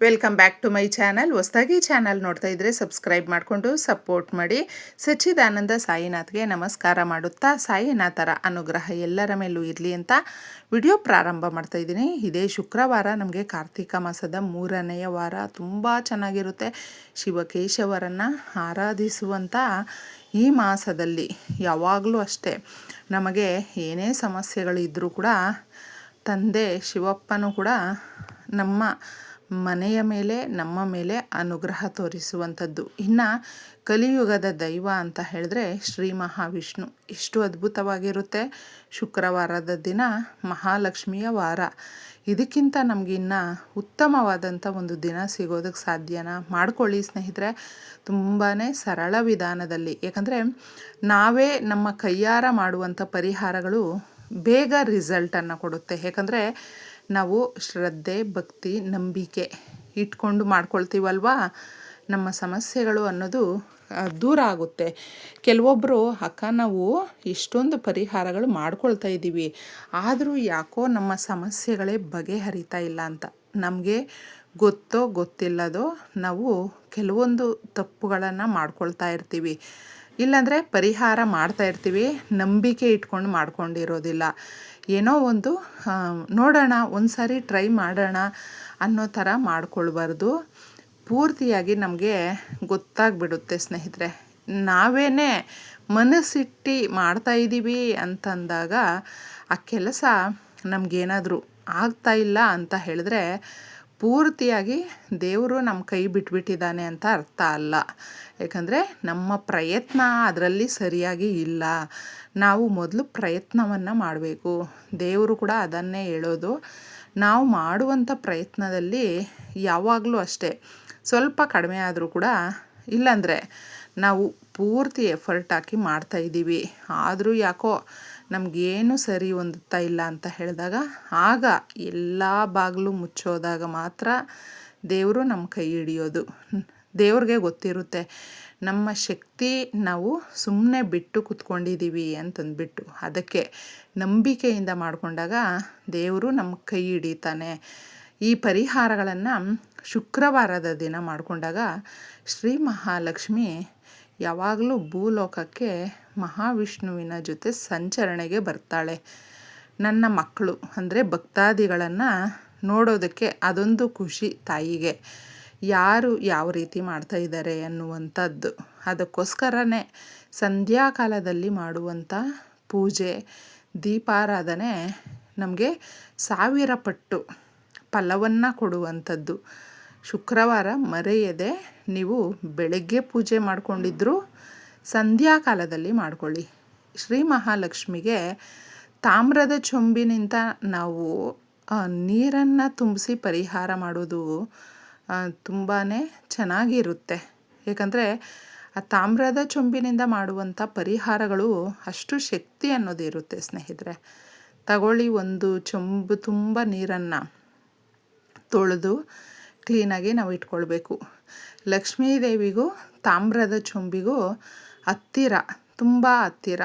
Welcome back to my channel. ಹೊಸದಾಗಿ channel ನೋಡ್ತಾ ಇದ್ದರೆ ಸಬ್ಸ್ಕ್ರೈಬ್ ಮಾಡಿಕೊಂಡು ಸಪೋರ್ಟ್ ಮಾಡಿ. ಸಚ್ಚಿದಾನಂದ ಸಾಯಿನಾಥ್ಗೆ ನಮಸ್ಕಾರ ಮಾಡುತ್ತಾ ಸಾಯಿನಾಥರ ಅನುಗ್ರಹ ಎಲ್ಲರ ಮೇಲೂ ಇರಲಿ ಅಂತ ವಿಡಿಯೋ ಪ್ರಾರಂಭ ಮಾಡ್ತಾ ಇದ್ದೀನಿ. ಇದೇ ಶುಕ್ರವಾರ ನಮಗೆ ಕಾರ್ತಿಕ ಮಾಸದ ಮೂರನೆಯ ವಾರ. ತುಂಬ ಚೆನ್ನಾಗಿರುತ್ತೆ. ಶಿವಕೇಶವರನ್ನು ಆರಾಧಿಸುವಂಥ ಈ ಮಾಸದಲ್ಲಿ ಯಾವಾಗಲೂ ಅಷ್ಟೇ ನಮಗೆ ಏನೇ ಸಮಸ್ಯೆಗಳಿದ್ದರೂ ಕೂಡ ತಂದೆ ಶಿವಪ್ಪನೂ ಕೂಡ ನಮ್ಮ ಮನೆಯ ಮೇಲೆ, ನಮ್ಮ ಮೇಲೆ ಅನುಗ್ರಹ ತೋರಿಸುವಂಥದ್ದು. ಇನ್ನು ಕಲಿಯುಗದ ದೈವ ಅಂತ ಹೇಳಿದ್ರೆ ಶ್ರೀ ಮಹಾವಿಷ್ಣು. ಎಷ್ಟು ಅದ್ಭುತವಾಗಿರುತ್ತೆ. ಶುಕ್ರವಾರದ ದಿನ ಮಹಾಲಕ್ಷ್ಮಿಯ ವಾರ. ಇದಕ್ಕಿಂತ ನಮಗಿನ್ನ ಉತ್ತಮವಾದಂಥ ಒಂದು ದಿನ ಸಿಗೋದಕ್ಕೆ ಸಾಧ್ಯನಾ? ಮಾಡ್ಕೊಳ್ಳಿ ಸ್ನೇಹಿತರೆ. ತುಂಬಾ ಸರಳ ವಿಧಾನದಲ್ಲಿ. ಯಾಕಂದರೆ ನಾವೇ ನಮ್ಮ ಕೈಯಾರ ಮಾಡುವಂಥ ಪರಿಹಾರಗಳು ಬೇಗ ರಿಸಲ್ಟನ್ನು ಕೊಡುತ್ತೆ. ಯಾಕಂದರೆ ನಾವು ಶ್ರದ್ಧೆ, ಭಕ್ತಿ, ನಂಬಿಕೆ ಇಟ್ಕೊಂಡು ಮಾಡ್ಕೊಳ್ತೀವಲ್ವಾ? ನಮ್ಮ ಸಮಸ್ಯೆಗಳು ಅನ್ನೋದು ದೂರ ಆಗುತ್ತೆ. ಕೆಲವೊಬ್ಬರು ಅಕ್ಕ, ನಾವು ಇಷ್ಟೊಂದು ಪರಿಹಾರಗಳು ಮಾಡ್ಕೊಳ್ತಾ ಇದ್ದೀವಿ. ಆದರೂ ಯಾಕೋ ನಮ್ಮ ಸಮಸ್ಯೆಗಳೇ ಬಗೆಹರಿತಾ ಇಲ್ಲ ಅಂತ. ನಮಗೆ ಗೊತ್ತೋ, ಗೊತ್ತಿಲ್ಲದೋ ನಾವು ಕೆಲವೊಂದು ತಪ್ಪುಗಳನ್ನು ಮಾಡ್ಕೊಳ್ತಾ ಇರ್ತೀವಿ. ಇಲ್ಲಾಂದರೆ ಪರಿಹಾರ ಮಾಡ್ತಾ ಇರ್ತೀವಿ. ನಂಬಿಕೆ ಇಟ್ಕೊಂಡು ಮಾಡ್ಕೊಂಡಿರೋದಿಲ್ಲ. ಏನೋ ಒಂದು ನೋಡೋಣ ಒಂದು ಸಾರಿ ಟ್ರೈ ಮಾಡೋಣ ಅನ್ನೋ ಥರ ಮಾಡ್ಕೊಳ್ಬಾರ್ದು. ಪೂರ್ತಿಯಾಗಿ ನಮಗೆ ಗೊತ್ತಾಗ್ಬಿಡುತ್ತೆ ಸ್ನೇಹಿತರೆ. ನಾವೇ ಮನಸ್ಸಿಟ್ಟು ಮಾಡ್ತಾ ಇದ್ದೀವಿ ಅಂತಂದಾಗ ಆ ಕೆಲಸ ನಮಗೇನಾದರೂ ಆಗ್ತಾ ಇಲ್ಲ ಅಂತ ಹೇಳಿದ್ರೆ ಪೂರ್ತಿಯಾಗಿ ದೇವರು ನಮ್ಮ ಕೈ ಬಿಟ್ಬಿಟ್ಟಿದ್ದಾನೆ ಅಂತ ಅರ್ಥ ಅಲ್ಲ. ಯಾಕಂದರೆ ನಮ್ಮ ಪ್ರಯತ್ನ ಅದರಲ್ಲಿ ಸರಿಯಾಗಿ ಇಲ್ಲ. ನಾವು ಮೊದಲು ಪ್ರಯತ್ನವನ್ನು ಮಾಡಬೇಕು. ದೇವರು ಕೂಡ ಅದನ್ನೇ ಹೇಳೋದು. ನಾವು ಮಾಡುವಂಥ ಪ್ರಯತ್ನದಲ್ಲಿ ಯಾವಾಗಲೂ ಅಷ್ಟೇ. ಸ್ವಲ್ಪ ಕಡಿಮೆ ಆದರೂ ಕೂಡ ಇಲ್ಲಾಂದರೆ ನಾವು ಪೂರ್ತಿ ಎಫರ್ಟ್ ಹಾಕಿ ಮಾಡ್ತಾಯಿದ್ದೀವಿ ಆದರೂ ಯಾಕೋ ನಮಗೇನು ಸರಿ ಹೊಂದುತ್ತಾ ಇಲ್ಲ ಅಂತ ಹೇಳಿದಾಗ, ಆಗ ಎಲ್ಲ ಬಾಗಿಲು ಮುಚ್ಚೋದಾಗ ಮಾತ್ರ ದೇವರು ನಮ್ಮ ಕೈ ಹಿಡಿಯೋದು. ದೇವ್ರಿಗೆ ಗೊತ್ತಿರುತ್ತೆ, ನಮ್ಮ ಶಕ್ತಿ ನಾವು ಸುಮ್ಮನೆ ಬಿಟ್ಟು ಕುತ್ಕೊಂಡಿದ್ದೀವಿ ಅಂತಂದ್ಬಿಟ್ಟು. ಅದಕ್ಕೆ ನಂಬಿಕೆಯಿಂದ ಮಾಡಿಕೊಂಡಾಗ ದೇವರು ನಮ್ಮ ಕೈ ಹಿಡಿತಾನೆ. ಈ ಪರಿಹಾರಗಳನ್ನು ಶುಕ್ರವಾರದ ದಿನ ಮಾಡಿಕೊಂಡಾಗ ಶ್ರೀ ಮಹಾಲಕ್ಷ್ಮಿ ಯಾವಾಗಲೂ ಭೂಲೋಕಕ್ಕೆ ಮಹಾವಿಷ್ಣುವಿನ ಜೊತೆ ಸಂಚರಣೆಗೆ ಬರ್ತಾಳೆ. ನನ್ನ ಮಕ್ಕಳು, ಅಂದರೆ ಭಕ್ತಾದಿಗಳನ್ನು ನೋಡೋದಕ್ಕೆ ಅದೊಂದು ಖುಷಿ ತಾಯಿಗೆ. ಯಾರು ಯಾವ ರೀತಿ ಮಾಡ್ತಾ ಇದ್ದಾರೆ ಅನ್ನುವಂಥದ್ದು. ಅದಕ್ಕೋಸ್ಕರನೇ ಸಂಧ್ಯಾಕಾಲದಲ್ಲಿ ಮಾಡುವಂಥ ಪೂಜೆ, ದೀಪಾರಾಧನೆ ನಮಗೆ ಸಾವಿರ ಪಟ್ಟು ಫಲವನ್ನು ಕೊಡುವಂಥದ್ದು. ಶುಕ್ರವಾರ ಮರೆಯದೆ ನೀವು ಬೆಳಗ್ಗೆ ಪೂಜೆ ಮಾಡಿಕೊಂಡಿದ್ದರೂ ಸಂಧ್ಯಾಕಾಲದಲ್ಲಿ ಮಾಡಿಕೊಳ್ಳಿ. ಶ್ರೀ ಮಹಾಲಕ್ಷ್ಮಿಗೆ ತಾಮ್ರದ ಚೊಂಬಿನಿಂದ ನಾವು ನೀರನ್ನು ತುಂಬಿಸಿ ಪರಿಹಾರ ಮಾಡೋದು ತುಂಬಾ ಚೆನ್ನಾಗಿರುತ್ತೆ. ಏಕೆಂದರೆ ಆ ತಾಮ್ರದ ಚೊಂಬಿನಿಂದ ಮಾಡುವಂಥ ಪರಿಹಾರಗಳು ಅಷ್ಟು ಶಕ್ತಿ ಅನ್ನೋದು ಇರುತ್ತೆ ಸ್ನೇಹಿತರೆ. ತಗೊಳ್ಳಿ ಒಂದು ಚೊಂಬು ತುಂಬ ನೀರನ್ನು ತೊಳೆದು ಕ್ಲೀನಾಗಿ ನಾವು ಇಟ್ಕೊಳ್ಬೇಕು. ಲಕ್ಷ್ಮೀ ದೇವಿಗೂ ತಾಮ್ರದ ಚೊಂಬಿಗೂ ಹತ್ತಿರ, ತುಂಬ ಹತ್ತಿರ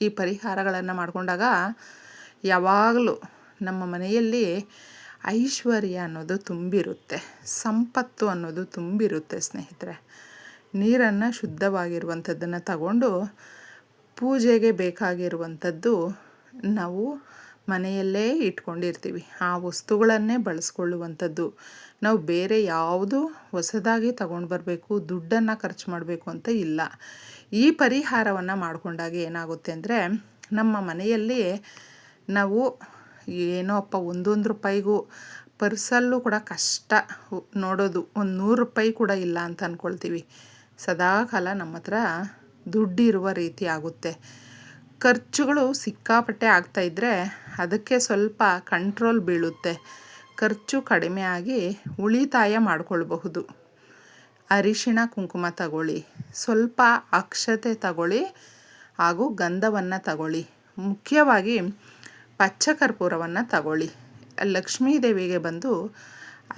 ಈ ಪರಿಹಾರಗಳನ್ನು ಮಾಡಿಕೊಂಡಾಗ ಯಾವಾಗಲೂ ನಮ್ಮ ಮನೆಯಲ್ಲಿ ಐಶ್ವರ್ಯ ಅನ್ನೋದು ತುಂಬಿರುತ್ತೆ, ಸಂಪತ್ತು ಅನ್ನೋದು ತುಂಬಿರುತ್ತೆ ಸ್ನೇಹಿತರೆ. ನೀರನ್ನು ಶುದ್ಧವಾಗಿರುವಂಥದ್ದನ್ನು ತಗೊಂಡು ಪೂಜೆಗೆ ಬೇಕಾಗಿರುವಂಥದ್ದು ನಾವು ಮನೆಯಲ್ಲೇ ಇಟ್ಕೊಂಡಿರ್ತೀವಿ. ಆ ವಸ್ತುಗಳನ್ನೇ ಬಳಸ್ಕೊಳ್ಳುವಂಥದ್ದು. ನಾವು ಬೇರೆ ಯಾವುದು ಹೊಸದಾಗಿ ತಗೊಂಡು ಬರಬೇಕು, ದುಡ್ಡನ್ನು ಖರ್ಚು ಮಾಡಬೇಕು ಅಂತ ಇಲ್ಲ. ಈ ಪರಿಹಾರವನ್ನು ಮಾಡಿಕೊಂಡಾಗ ಏನಾಗುತ್ತೆ ಅಂದರೆ, ನಮ್ಮ ಮನೆಯಲ್ಲಿ ನಾವು ಏನೋ ಅಪ್ಪ ಒಂದೊಂದು ರೂಪಾಯಿಗೂ ಪರ್ಸಲ್ಲೂ ಕೂಡ ಕಷ್ಟ. ನೋಡೋದು ಒಂದು ನೂರು ರೂಪಾಯಿ ಕೂಡ ಇಲ್ಲ ಅಂತ ಅಂದ್ಕೊಳ್ತೀವಿ ಸದಾಕಾಲ ನಮ್ಮ ಹತ್ರ ದುಡ್ಡಿರುವ ರೀತಿ ಆಗುತ್ತೆ. ಖರ್ಚುಗಳು ಸಿಕ್ಕಾಪಟ್ಟೆ ಆಗ್ತಾಯಿದ್ರೆ ಅದಕ್ಕೆ ಸ್ವಲ್ಪ ಕಂಟ್ರೋಲ್ ಬೀಳುತ್ತೆ. ಖರ್ಚು ಕಡಿಮೆ ಆಗಿ ಉಳಿತಾಯ ಮಾಡಿಕೊಳ್ಬಹುದು. ಅರಿಶಿಣ ಕುಂಕುಮ ತಗೊಳ್ಳಿ. ಸ್ವಲ್ಪ ಅಕ್ಷತೆ ತಗೊಳ್ಳಿ ಹಾಗೂ ಗಂಧವನ್ನು ತಗೊಳ್ಳಿ. ಮುಖ್ಯವಾಗಿ ಪಚ್ಚ ಕರ್ಪೂರವನ್ನು ತಗೊಳ್ಳಿ. ಲಕ್ಷ್ಮೀ ದೇವಿಗೆ ಬಂದು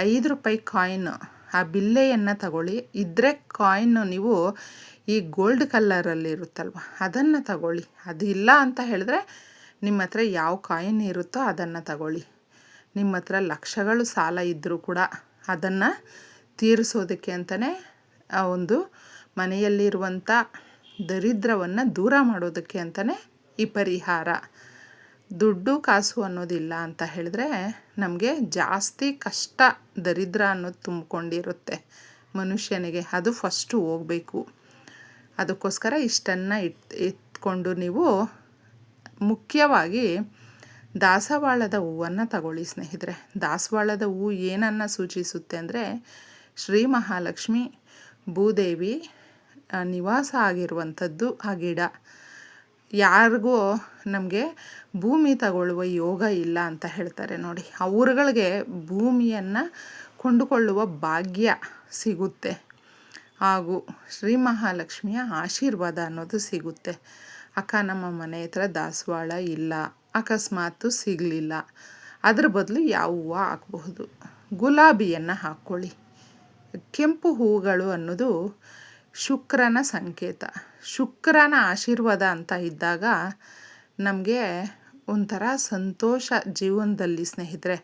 ಐದು ರೂಪಾಯಿ ಕಾಯಿನ್ ಆ ಬಿಲ್ಲೆಯನ್ನು ತಗೊಳ್ಳಿ. ಇದ್ದರೆ ಕಾಯಿನ್ ನೀವು ಈ ಗೋಲ್ಡ್ ಕಲ್ಲರಲ್ಲಿ ಇರುತ್ತಲ್ವ ಅದನ್ನು ತಗೊಳ್ಳಿ. ಅದಿಲ್ಲ ಅಂತ ಹೇಳಿದ್ರೆ ನಿಮ್ಮ ಹತ್ರ ಯಾವ ಕಾಯಿನ್ ಇರುತ್ತೋ ಅದನ್ನು ತಗೊಳ್ಳಿ. ನಿಮ್ಮ ಹತ್ರ ಲಕ್ಷಗಳು ಸಾಲ ಇದ್ದರೂ ಕೂಡ ಅದನ್ನು ತೀರಿಸೋದಕ್ಕೆ ಅಂತಲೇ ಆ ಒಂದು ಮನೆಯಲ್ಲಿರುವಂಥ ದರಿದ್ರವನ್ನು ದೂರ ಮಾಡೋದಕ್ಕೆ ಅಂತಲೇ ಈ ಪರಿಹಾರ. ದುಡ್ಡು ಕಾಸು ಅನ್ನೋದಿಲ್ಲ ಅಂತ ಹೇಳಿದ್ರೆ ನಮಗೆ ಜಾಸ್ತಿ ಕಷ್ಟ ದರಿದ್ರ ಅನ್ನೋದು ತುಂಬಿಕೊಂಡಿರುತ್ತೆ ಮನುಷ್ಯನಿಗೆ. ಅದು ಫಸ್ಟು ಹೋಗಬೇಕು. ಅದಕ್ಕೋಸ್ಕರ ಇಷ್ಟನ್ನು ಇಟ್, ಇಟ್ಕೊಂಡು ನೀವು ಮುಖ್ಯವಾಗಿ ದಾಸವಾಳದ ಹೂವನ್ನು ತಗೊಳ್ಳಿ ಸ್ನೇಹಿತರೆ. ದಾಸವಾಳದ ಹೂವು ಏನನ್ನು ಸೂಚಿಸುತ್ತೆ ಅಂದರೆ ಶ್ರೀ ಮಹಾಲಕ್ಷ್ಮಿ, ಭೂದೇವಿ ನಿವಾಸ ಆಗಿರುವಂಥದ್ದು ಆ ಗಿಡ. ಯಾರಿಗೂ ನಮಗೆ ಭೂಮಿ ತಗೊಳ್ಳುವ ಯೋಗ ಇಲ್ಲ ಅಂತ ಹೇಳ್ತಾರೆ ನೋಡಿ. ಅವ್ರುಗಳಿಗೆ ಭೂಮಿಯನ್ನು ಕೊಂಡುಕೊಳ್ಳುವ ಭಾಗ್ಯ ಸಿಗುತ್ತೆ. ಹಾಗೂ ಶ್ರೀ ಮಹಾಲಕ್ಷ್ಮಿಯ ಆಶೀರ್ವಾದ ಅನ್ನೋದು ಸಿಗುತ್ತೆ. ಅಕ್ಕ ನಮ್ಮ ಮನೆ ಹತ್ರ ದಾಸವಾಳ ಇಲ್ಲ, ಅಕಸ್ಮಾತು ಸಿಗಲಿಲ್ಲ. ಅದ್ರ ಬದಲು ಯಾವ ಹೂವು ಹಾಕಬಹುದು? ಗುಲಾಬಿಯನ್ನು ಹಾಕ್ಕೊಳ್ಳಿ ಕೆಂಪು ಹೂಗಳು ಅನ್ನೋದು ಶುಕ್ರನ ಸಂಕೇತ. ಶುಕ್ರನ ಆಶೀರ್ವಾದ ಅಂತ ಇದ್ದಾಗ ನಮಗೆ ಒಂಥರ ಸಂತೋಷ ಜೀವನದಲ್ಲಿ ಸ್ನೇಹಿತರೆ.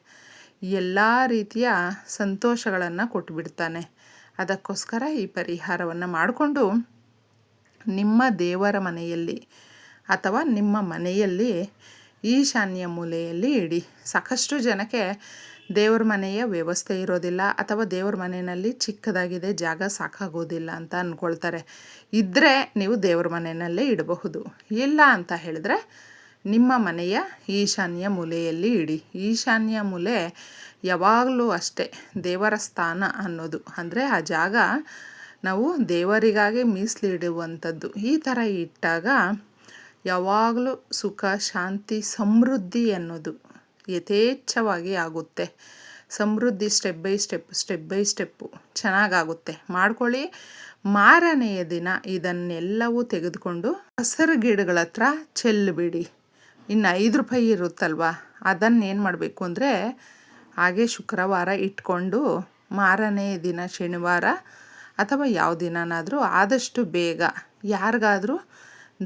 ಎಲ್ಲ ರೀತಿಯ ಸಂತೋಷಗಳನ್ನು ಕೊಟ್ಬಿಡ್ತಾನೆ. ಅದಕ್ಕೋಸ್ಕರ ಈ ಪರಿಹಾರವನ್ನು ಮಾಡಿಕೊಂಡು ನಿಮ್ಮ ದೇವರ ಮನೆಯಲ್ಲಿ ಅಥವಾ ನಿಮ್ಮ ಮನೆಯಲ್ಲಿ ಈಶಾನ್ಯ ಮೂಲೆಯಲ್ಲಿ ಇಡಿ. ಸಾಕಷ್ಟು ಜನಕ್ಕೆ ದೇವ್ರ ಮನೆಯ ವ್ಯವಸ್ಥೆ ಇರೋದಿಲ್ಲ ಅಥವಾ ದೇವ್ರ ಮನೆಯಲ್ಲಿ ಚಿಕ್ಕದಾಗಿದೆ, ಜಾಗ ಸಾಕಾಗೋದಿಲ್ಲ ಅಂತ ಅಂದ್ಕೊಳ್ತಾರೆ ಇದ್ದರೆ ನೀವು ದೇವ್ರ ಮನೆಯಲ್ಲೇ ಇಡಬಹುದು. ಇಲ್ಲ ಅಂತ ಹೇಳಿದ್ರೆ ನಿಮ್ಮ ಮನೆಯ ಈಶಾನ್ಯ ಮೂಲೆಯಲ್ಲಿ ಇಡಿ. ಈಶಾನ್ಯ ಮೂಲೆ ಯಾವಾಗಲೂ ಅಷ್ಟೇ ದೇವರ ಸ್ಥಾನ ಅನ್ನೋದು. ಅಂದರೆ ಆ ಜಾಗ ನಾವು ದೇವರಿಗಾಗಿ ಮೀಸಲಿಡುವಂಥದ್ದು. ಈ ಥರ ಇಟ್ಟಾಗ ಯಾವಾಗಲೂ ಸುಖ, ಶಾಂತಿ, ಸಮೃದ್ಧಿ ಅನ್ನೋದು ಯಥೇಚ್ಛವಾಗಿ ಆಗುತ್ತೆ. ಸಮೃದ್ಧಿ step by step step by step ಚೆನ್ನಾಗಾಗುತ್ತೆ. ಮಾಡ್ಕೊಳ್ಳಿ. ಮಾರನೆಯ ದಿನ ಇದನ್ನೆಲ್ಲವೂ ತೆಗೆದುಕೊಂಡು ಹಸಿರು ಗಿಡಗಳ ಹತ್ರ ಚೆಲ್ಲಬೇಡಿ. ಇನ್ನು ಐದು ರೂಪಾಯಿ ಇರುತ್ತಲ್ವ? ಅದನ್ನೇನು ಮಾಡಬೇಕು ಅಂದರೆ ಹಾಗೆ ಶುಕ್ರವಾರ ಇಟ್ಕೊಂಡು ಮಾರನೆಯ ದಿನ ಶನಿವಾರ ಅಥವಾ ಯಾವ ದಿನನಾದರೂ ಆದಷ್ಟು ಬೇಗ ಯಾರಿಗಾದರೂ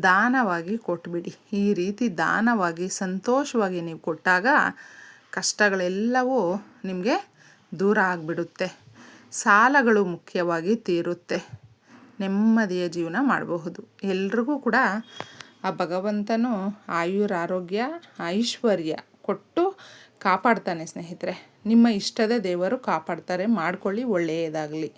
ದಾನವಾಗಿ ಕೊಟ್ಬಿಡಿ. ಈ ರೀತಿ ದಾನವಾಗಿ, ಸಂತೋಷವಾಗಿ ನೀವು ಕೊಟ್ಟಾಗ ಕಷ್ಟಗಳೆಲ್ಲವೂ ನಿಮಗೆ ದೂರ ಆಗಿಬಿಡುತ್ತೆ. ಸಾಲಗಳು ಮುಖ್ಯವಾಗಿ ತೀರುತ್ತೆ. ನೆಮ್ಮದಿಯ ಜೀವನ ಮಾಡಬಹುದು. ಎಲ್ರಿಗೂ ಕೂಡ ಆ ಭಗವಂತನು ಆಯುರಾರೋಗ್ಯ, ಐಶ್ವರ್ಯ ಕೊಟ್ಟು ಕಾಪಾಡ್ತಾನೆ ಸ್ನೇಹಿತರೆ. ನಿಮ್ಮ ಇಷ್ಟದ ದೇವರು ಕಾಪಾಡ್ತಾರೆ. ಮಾಡ್ಕೊಳ್ಳಿ, ಒಳ್ಳೆಯದಾಗಲಿ.